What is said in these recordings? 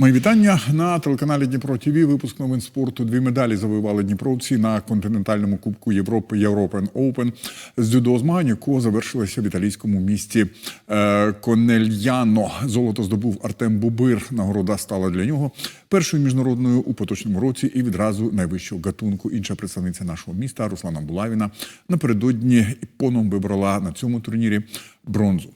Мої вітання на телеканалі Дніпро ТВ. Випуск новин спорту. Дві медалі завоювали дніпровці на континентальному кубку Європи European Open з дзюдо змагань, якого завершилося в італійському місті е, Конельяно. Золото здобув Артем Бубир. Нагорода стала для нього першою міжнародною у поточному році і відразу найвищого гатунку. Інша представниця нашого міста Руслана Булавіна напередодні іпоном вибрала на цьому турнірі бронзу.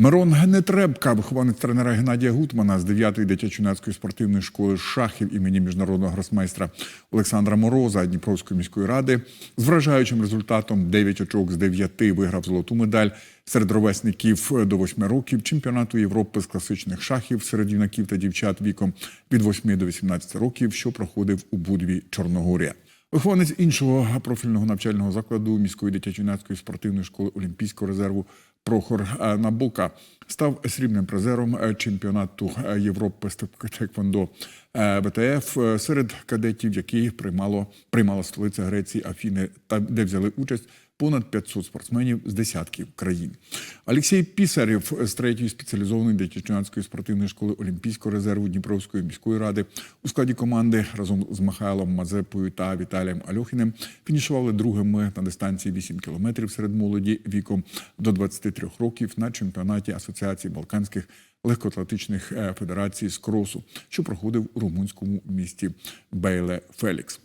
Мирон Гнетребка, вихованець тренера Геннадія Гутмана з 9-ї дитячо-юнацької спортивної школи шахів імені міжнародного гросмейстра Олександра Мороза Дніпровської міської ради з вражаючим результатом 9 очок з 9 виграв золоту медаль серед ровесників до 8 років чемпіонату Європи з класичних шахів серед юнаків та дівчат віком від 8 до 18 років, що проходив у Будві Чорногорія. Вихованець іншого профільного навчального закладу міської дитячо-юнацької спортивної школи Олімпійського резерву Прохор Набука став срібним призером е, чемпіонату е, Європи з Теквондо е, ВТФ е, серед кадетів, які приймало приймала столиця Греції Афіни, та де взяли участь понад 500 спортсменів з десятків країн. Олексій Пісарєв з третьої спеціалізованої дитячо-юнацької спортивної школи Олімпійського резерву Дніпровської міської ради у складі команди разом з Михайлом Мазепою та Віталієм Альохіним фінішували другими на дистанції 8 кілометрів серед молоді віком до 23 років на чемпіонаті Асоціації Балканських легкоатлетичних е, федерацій з кросу, що проходив у румунському місті Бейле Фелікс.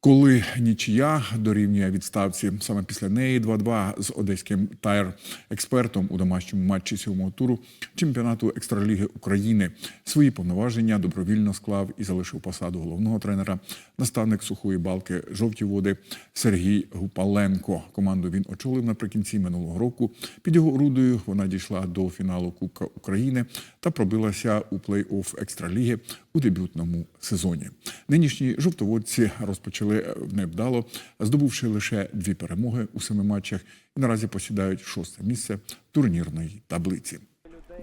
Коли нічия дорівнює відставці саме після неї 2-2 з одеським тайр експертом у домашньому матчі сьомого туру чемпіонату екстраліги України свої повноваження добровільно склав і залишив посаду головного тренера наставник сухої балки жовті води Сергій Гупаленко. Команду він очолив наприкінці минулого року. Під його орудою вона дійшла до фіналу Кубка України та пробилася у плей-офф екстраліги у дебютному сезоні. Нинішні жовтоводці розпочали невдало, здобувши лише дві перемоги у семи матчах і наразі посідають шосте місце турнірної таблиці.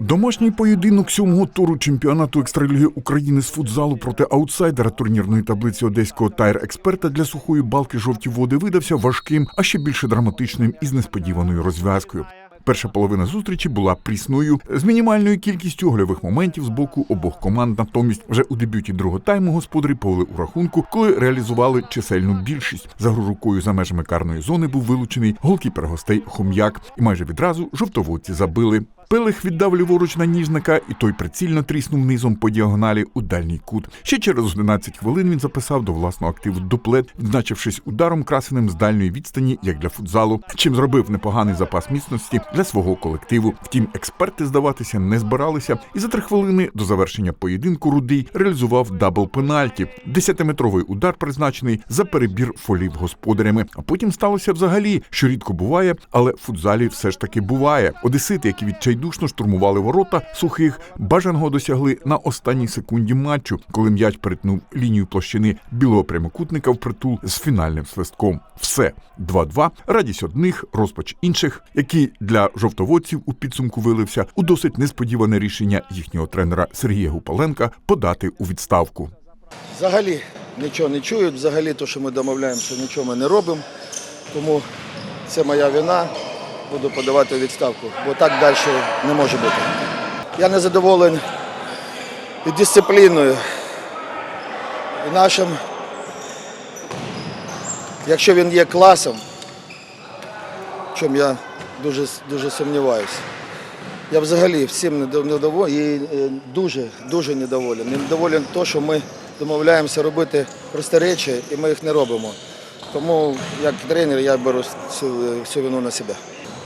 Домашній поєдинок сьомого туру чемпіонату екстраліги України з футзалу проти аутсайдера турнірної таблиці одеського тайр-експерта для сухої балки жовті води видався важким, а ще більше драматичним і з несподіваною розв'язкою. Перша половина зустрічі була прісною з мінімальною кількістю гольових моментів з боку обох команд. Натомість вже у дебюті другого тайму господарі повели у рахунку, коли реалізували чисельну більшість. За гру рукою за межами карної зони був вилучений голкіпер гостей Хом'як, і майже відразу жовтоводці забили. Пелих віддав ліворуч на ніжника, і той прицільно тріснув низом по діагоналі у дальній кут. Ще через 11 хвилин він записав до власного активу дуплет, відзначившись ударом красеним з дальньої відстані, як для футзалу, чим зробив непоганий запас міцності для свого колективу. Втім, експерти здаватися не збиралися, і за три хвилини до завершення поєдинку рудий реалізував дабл пенальті. Десятиметровий удар призначений за перебір фолів господарями. А потім сталося взагалі, що рідко буває, але в футзалі все ж таки буває. Одесити, які відчайдушно штурмували ворота сухих, бажаного досягли на останній секунді матчу, коли м'яч перетнув лінію площини білого прямокутника в притул з фінальним свистком. Все 2-2, радість одних, розпач інших, які для жовтоводців у підсумку вилився у досить несподіване рішення їхнього тренера Сергія Гупаленка подати у відставку. Взагалі нічого не чують, взагалі те, що ми домовляємося, нічого ми не робимо. Тому це моя вина. Буду подавати відставку, бо так далі не може бути. Я не задоволений дисципліною, і нашим, якщо він є класом, в чому я дуже, дуже сумніваюся. Я взагалі всім недоволен і е, дуже, дуже недоволен. Недоволен то, що ми домовляємося робити прості речі, і ми їх не робимо. Тому як тренер я беру всю, всю вину на себе.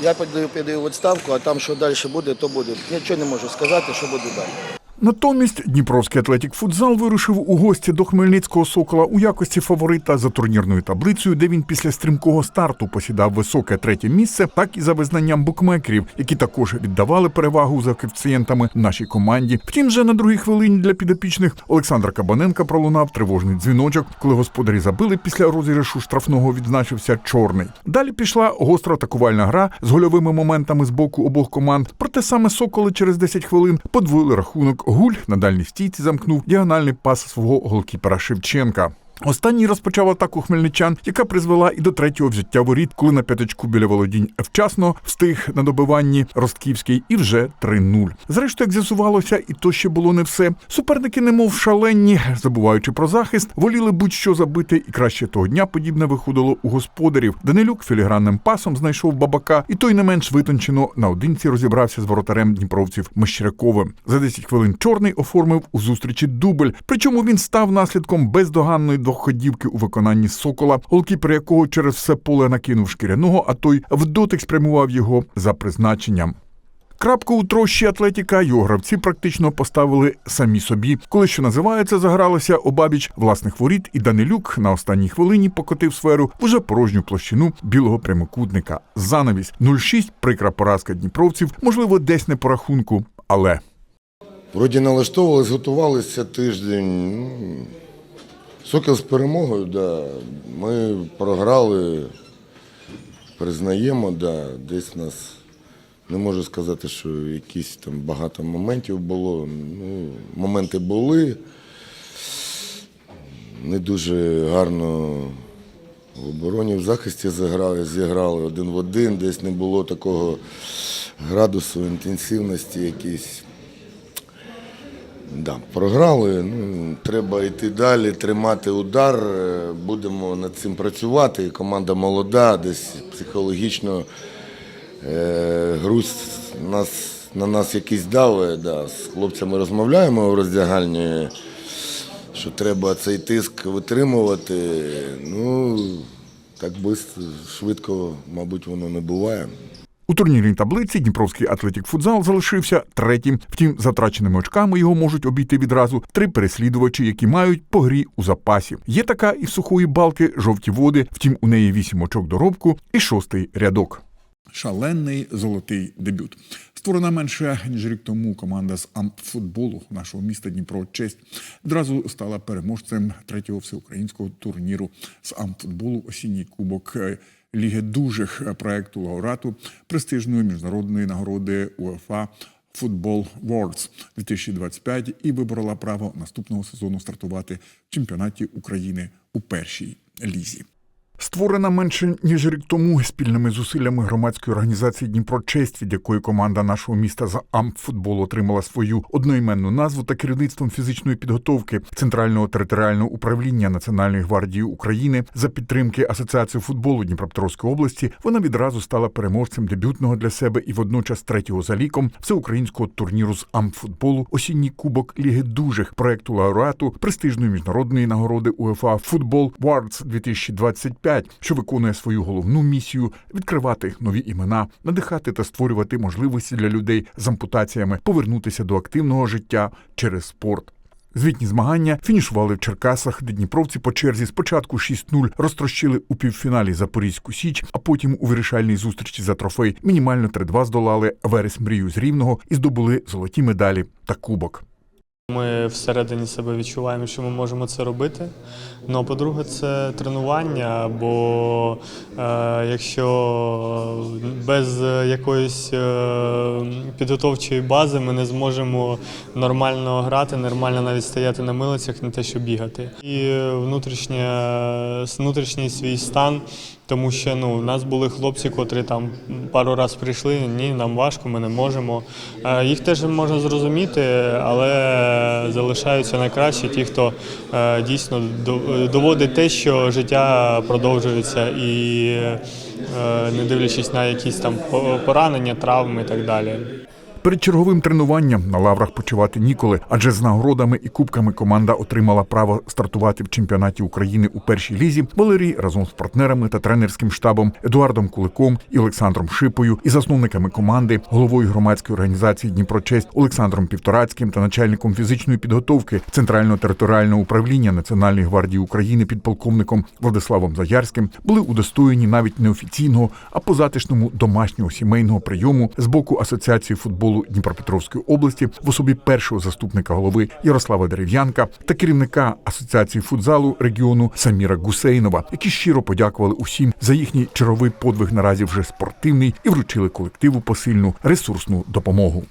Я піду, піду у відставку, а там що далі буде, то буде. Нічого не можу сказати, що буде далі. Натомість Дніпровський атлетік футзал вирушив у гості до Хмельницького сокола у якості фаворита за турнірною таблицею, де він після стрімкого старту посідав високе третє місце, так і за визнанням букмекерів, які також віддавали перевагу за коефіцієнтами нашій команді. Втім, вже на другій хвилині для підопічних Олександра Кабаненка пролунав тривожний дзвіночок, коли господарі забили після розіграшу штрафного відзначився чорний. Далі пішла гостра атакувальна гра з гольовими моментами з боку обох команд. Проте саме соколи через 10 хвилин подвоїли рахунок. Гуль на дальній стійці замкнув діагональний пас свого голкіпера Шевченка. Останній розпочав атаку хмельничан, яка призвела і до третього взяття воріт, коли на п'ятачку біля володінь вчасно встиг на добиванні Ростківський і вже 3-0. Зрештою, як з'ясувалося, і то ще було не все. Суперники, немов шалені, забуваючи про захист, воліли будь-що забити, і краще того дня подібне виходило у господарів. Данилюк філігранним пасом знайшов бабака, і той не менш витончено наодинці розібрався з воротарем дніпровців Мещеряковим. За 10 хвилин чорний оформив у зустрічі дубль. Причому він став наслідком бездоганної двохходівки у виконанні сокола, голкіпер якого через все поле накинув шкіряного, а той вдотик спрямував його за призначенням. Крапку у трощі Атлетіка його гравці практично поставили самі собі. Коли що називається, загралося обабіч власних воріт, і Данилюк на останній хвилині покотив сферу в уже порожню площину білого прямокутника. Занавіс 0-6, прикра поразка дніпровців, можливо, десь не по рахунку, але. Вроді налаштовувались, готувалися тиждень. Ну, Сокіл з перемогою, да. Ми програли, признаємо, да. десь нас не можу сказати, що якісь там багато моментів було. Ну, моменти були. Не дуже гарно в обороні, в захисті зіграли, зіграли один в один, десь не було такого градусу інтенсивності якійсь. Да, програли. Ну, треба йти далі, тримати удар. е, Будемо над цим працювати. Команда молода, десь психологічно е, груз нас, на нас якийсь дави. Да. З хлопцями розмовляємо в роздягальні, що треба цей тиск витримувати. Ну, так швидко, мабуть, воно не буває. У турнірній таблиці Дніпровський Атлетік Футзал залишився третім. Втім, за втраченими очками його можуть обійти відразу три переслідувачі, які мають по грі у запасі. Є така і в сухої балки жовті води. Втім, у неї вісім очок доробку і шостий рядок. Шалений золотий дебют. Створена менше ніж рік тому команда з амфутболу нашого міста Дніпро Честь одразу стала переможцем третього всеукраїнського турніру з амфутболу осінній кубок Ліги дужих е, проекту лауреату престижної міжнародної нагороди УЕФА Футбол Вордс 2025 і виборола право наступного сезону стартувати в чемпіонаті України у першій лізі. Створена менше ніж рік тому спільними зусиллями громадської організації Дніпро Честь, від якої команда нашого міста за амфутбол отримала свою одноіменну назву та керівництвом фізичної підготовки Центрального територіального управління Національної гвардії України за підтримки Асоціації футболу Дніпропетровської області. Вона відразу стала переможцем дебютного для себе і водночас третього за ліком всеукраїнського турніру з амфутболу осінній кубок Ліги дужих проекту лауреату престижної міжнародної нагороди УЕФА Football Awards 2025, що виконує свою головну місію відкривати нові імена, надихати та створювати можливості для людей з ампутаціями повернутися до активного життя через спорт. Звітні змагання фінішували в Черкасах, де дніпровці по черзі спочатку 6-0 розтрощили у півфіналі Запорізьку Січ, а потім у вирішальній зустрічі за трофей мінімально 3-2 здолали Верес Мрію з Рівного і здобули золоті медалі та кубок. Ми всередині себе відчуваємо, що ми можемо це робити. Ну, а по-друге, це тренування, бо е, якщо без якоїсь е, підготовчої бази ми не зможемо нормально грати, нормально навіть стояти на милицях, не те, що бігати. І внутрішній свій стан, тому що ну, у нас були хлопці, котрі там пару разів прийшли, ні, нам важко, ми не можемо. Е, Їх теж можна зрозуміти, але залишаються найкращі ті, хто е, дійсно доводить те, що життя продовжується і е, не дивлячись на якісь там поранення, травми і так далі. Перед черговим тренуванням на лаврах почувати ніколи, адже з нагородами і кубками команда отримала право стартувати в чемпіонаті України у першій лізі. Валерій разом з партнерами та тренерським штабом Едуардом Куликом і Олександром Шипою і засновниками команди, головою громадської організації Дніпрочесть Олександром Півторацьким та начальником фізичної підготовки Центрального територіального управління Національної гвардії України підполковником Владиславом Заярським були удостоєні навіть не офіційного, а по затишному домашнього сімейного прийому з боку Асоціації футболу Дніпропетровської області в особі першого заступника голови Ярослава Дерев'янка та керівника Асоціації футзалу регіону Саміра Гусейнова, які щиро подякували усім за їхній черговий подвиг наразі вже спортивний і вручили колективу посильну ресурсну допомогу.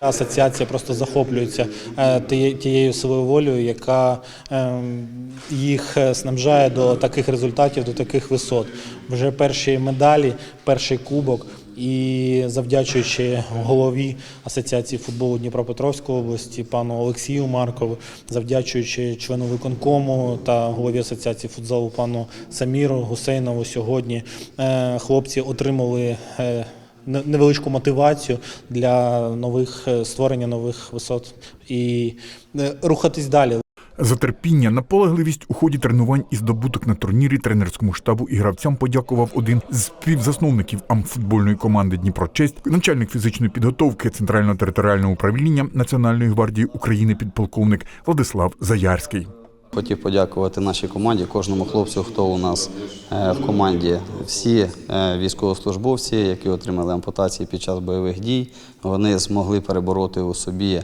Асоціація просто захоплюється е, тією силою волею, яка ем, їх е, снабжає до таких результатів, до таких висот. Вже перші медалі, перший кубок. І завдячуючи голові Асоціації футболу Дніпропетровської області, пану Олексію Маркову, завдячуючи члену виконкому та голові Асоціації футзалу пану Саміру Гусейнову, сьогодні е, хлопці отримали е, невеличку мотивацію для нових е, створення нових висот і рухатись далі. За терпіння, наполегливість у ході тренувань і здобуток на турнірі тренерському штабу і гравцям подякував один з співзасновників амфутбольної команди Дніпро Честь, начальник фізичної підготовки Центрального територіального управління Національної гвардії України підполковник Владислав Заярський. Хотів подякувати нашій команді, кожному хлопцю, хто у нас е, в команді. Всі е, військовослужбовці, які отримали ампутації під час бойових дій, вони змогли перебороти у собі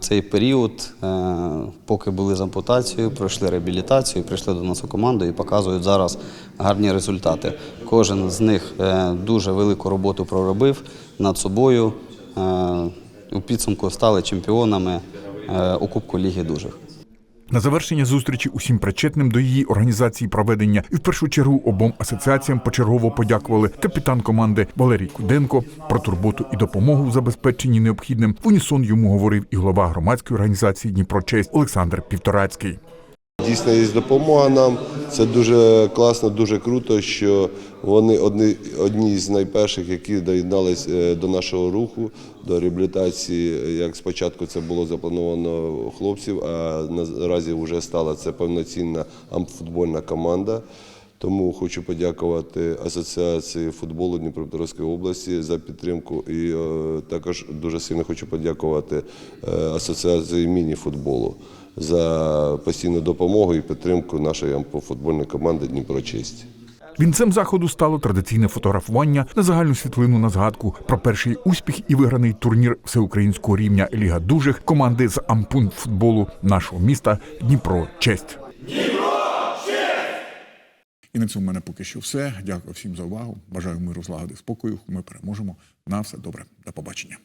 цей період, е, поки були з ампутацією, пройшли реабілітацію, прийшли до нас у команду і показують зараз гарні результати. Кожен з них е, дуже велику роботу проробив над собою. Е, У підсумку стали чемпіонами е, у Кубку Ліги Дужих. На завершення зустрічі усім причетним до її організації проведення і в першу чергу обом асоціаціям почергово подякували капітан команди Валерій Куденко про турботу і допомогу в забезпеченні необхідним. В унісон йому говорив і голова громадської організації Дніпро Честь Олександр Півторацький. Дійсно є допомога нам. Це дуже класно, дуже круто, що вони одні, одні з найперших, які доєднались е, до нашого руху, до реабілітації. Як спочатку це було заплановано хлопців, а наразі вже стала це повноцінна амфутбольна команда. Тому хочу подякувати Асоціації футболу Дніпропетровської області за підтримку. І е, також дуже сильно хочу подякувати е, Асоціації міні-футболу за постійну допомогу і підтримку нашої амфутбольної команди Дніпро Честь. Вінцем заходу стало традиційне фотографування на загальну світлину на згадку про перший успіх і виграний турнір всеукраїнського рівня Ліга дужих команди з ампун футболу нашого міста Дніпро Честь. І на цьому в мене поки що все. Дякую всім за увагу. Бажаю миру, злагоди, спокою. Ми переможемо. На все добре. До побачення.